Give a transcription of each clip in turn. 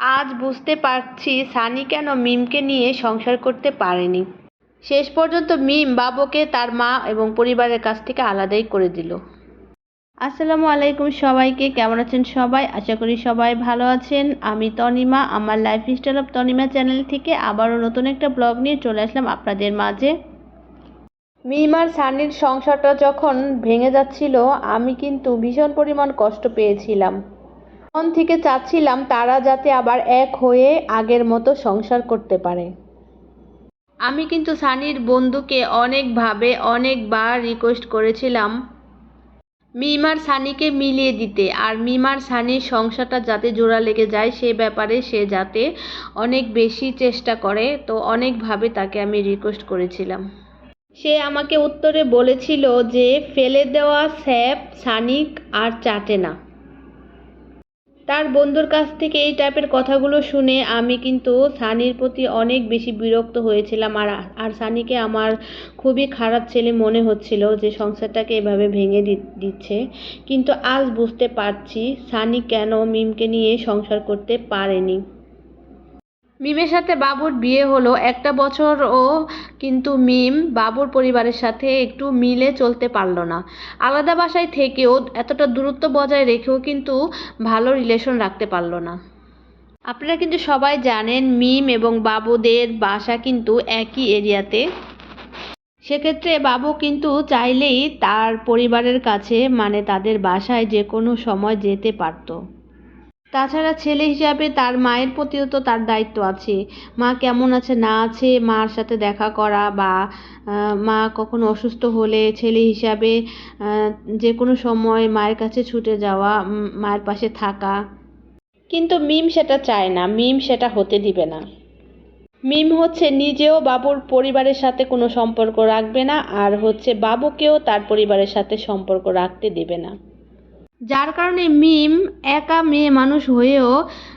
আজ বুঝতে পারছি সানি কেন মিমকে নিয়ে সংসার করতে পারেনি। শেষ পর্যন্ত মিম বাবুকে তার মা এবং পরিবারের কাছ থেকে আলাদাই করে দিল। আসসালামু আলাইকুম সবাইকে, কেমন আছেন সবাই? আশা করি সবাই ভালো আছেন। আমি তনিমা, আমার life style of Tanima channel থেকে আবারও নতুন একটা ব্লগ নিয়ে চলে আসলাম আপনাদের মাঝে। মিম আর সানির সংসারটা যখন ভেঙে যাচ্ছিল, আমি কিন্তু ভীষণ পরিমাণ কষ্ট পেয়েছিলাম। মন থেকে চাচ্ছিলাম তারা যাতে আবার এক হয়ে আগের মতো সংসার করতে পারে। আমি কিন্তু সানির বন্ধুকে অনেকভাবে, অনেকবার রিকোয়েস্ট করেছিলাম মিমার সানিকে মিলিয়ে দিতে। আর মিমার সানির সংসারটা যাতে জোড়া লেগে যায় সে ব্যাপারে সে যাতে অনেক বেশি চেষ্টা করে, তো অনেকভাবে তাকে আমি রিকোয়েস্ট করেছিলাম। সে আমাকে উত্তরে বলেছিল যে, ফেলে দেওয়া স্যাপ সানিক আর চাটে না। তার বন্ধুর কাছ থেকে এই টাইপের কথাগুলো শুনে আমি কিন্তু সানির প্রতি অনেক বেশি বিরক্ত হয়েছিলাম। আর আর সানিকে আমার খুবই খারাপ ছেলে মনে হচ্ছিল যে সংসারটাকে এভাবে ভেঙে দিচ্ছে। কিন্তু আজ বুঝতে পারছি সানি কেন মিমকে নিয়ে সংসার করতে পারেনি। মিমের সাথে বাবুর বিয়ে হলো একটা বছরও কিন্তু মিম বাবুর পরিবারের সাথে একটু মিলে চলতে পারল না। আলাদা বাসায় থেকেও এতটা দূরত্ব বজায় রেখেও কিন্তু ভালো রিলেশন রাখতে পারল না। আপনারা কিন্তু সবাই জানেন মিম এবং বাবুদের বাসা কিন্তু একই এরিয়াতে। সেক্ষেত্রে বাবু কিন্তু চাইলেই তার পরিবারের কাছে মানে তাদের বাসায় যে কোনো সময় যেতে পারতো। তাছাড়া ছেলে হিসাবে তার মায়ের প্রতিও তো তার দায়িত্ব আছে। মা কেমন আছে, না আছে, মার সাথে দেখা করা বা মা কখনো অসুস্থ হলে ছেলে হিসাবে যে কোনো সময় মায়ের কাছে ছুটে যাওয়া মায়ের পাশে থাকা। কিন্তু মিম সেটা চায় না, মিম সেটা হতে দিবে না। মিম হচ্ছে নিজেও বাবুর পরিবারের সাথে কোনো সম্পর্ক রাখবে না, আর হচ্ছে বাবুকেও তার পরিবারের সাথে সম্পর্ক রাখতে দেবে না। যার কারণে মিম একা মেয়ে মানুষ হয়েও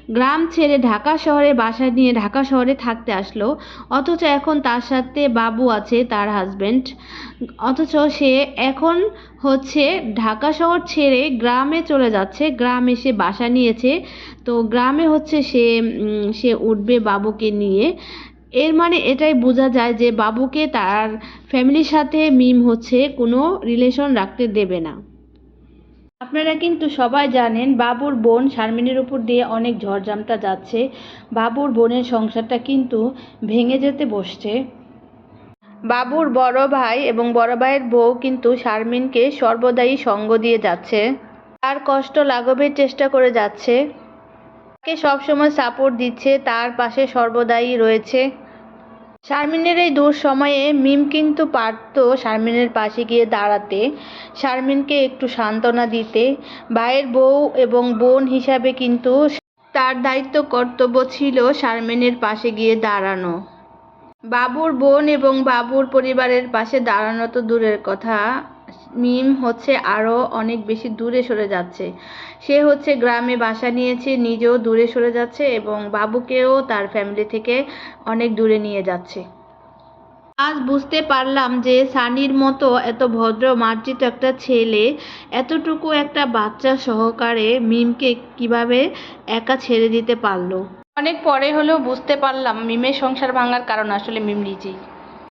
গ্রাম ছেড়ে ঢাকা শহরে বাসা নিয়ে ঢাকা শহরে থাকতে আসলো। অথচ এখন তার সাথে বাবু আছে, তার হাজবেন্ড অথচ সে এখন হচ্ছে ঢাকা শহর ছেড়ে গ্রামে চলে যাচ্ছে। গ্রামে সে বাসা নিয়েছে। তো গ্রামে হচ্ছে সে সে উঠবে বাবুকে নিয়ে। এর মানে এটাই বোঝা যায় যে বাবুকে তার ফ্যামিলির সাথে মিম হচ্ছে কোনো রিলেশন রাখতে দেবে না। আপনারা কিন্তু সবাই জানেন বাবুর বোন শারমিনের উপর দিয়ে অনেক ঝড়ঝামটা যাচ্ছে। বাবুর বোনের সংসারটা কিন্তু ভেঙে যেতে বসছে। বাবুর বড় ভাই এবং বড় ভাইয়ের বউ কিন্তু শারমিনকে সর্বদাই সঙ্গ দিয়ে যাচ্ছে। তার কষ্ট লাঘবের চেষ্টা করে যাচ্ছে। তাকে সবসময় সাপোর্ট দিচ্ছে, তার পাশে সর্বদাই রয়েছে। শারমিনের এই দূর সময়ে মিম কিন্তু পারত শারমিনের পাশে গিয়ে দাঁড়াতে। শারমিনকে একটু সান্ত্বনা দিতে। ভাইয়ের বউ এবং বোন হিসাবে কিন্তু তার দায়িত্ব কর্তব্য ছিল শারমিনের পাশে গিয়ে দাঁড়ানো। বাবুর বোন এবং বাবুর পরিবারের পাশে দাঁড়ানো তো দূরের কথা। মিম হচ্ছে আরও অনেক বেশি দূরে সরে যাচ্ছে। সে হচ্ছে গ্রামে বাসা নিয়েছে, নিজেও দূরে সরে যাচ্ছে এবং বাবুকেও তার ফ্যামিলি থেকে অনেক দূরে নিয়ে যাচ্ছে। আজ বুঝতে পারলাম যে সানির মতো এত ভদ্র মার্জিত একটা ছেলে, এতটুকু একটা বাচ্চা সহকারে মিমকে কীভাবে একা ছেড়ে দিতে পারল? অনেক পরে হলেও বুঝতে পারলাম, মিমের সংসার ভাঙার কারণ আসলে মিম নিজেই।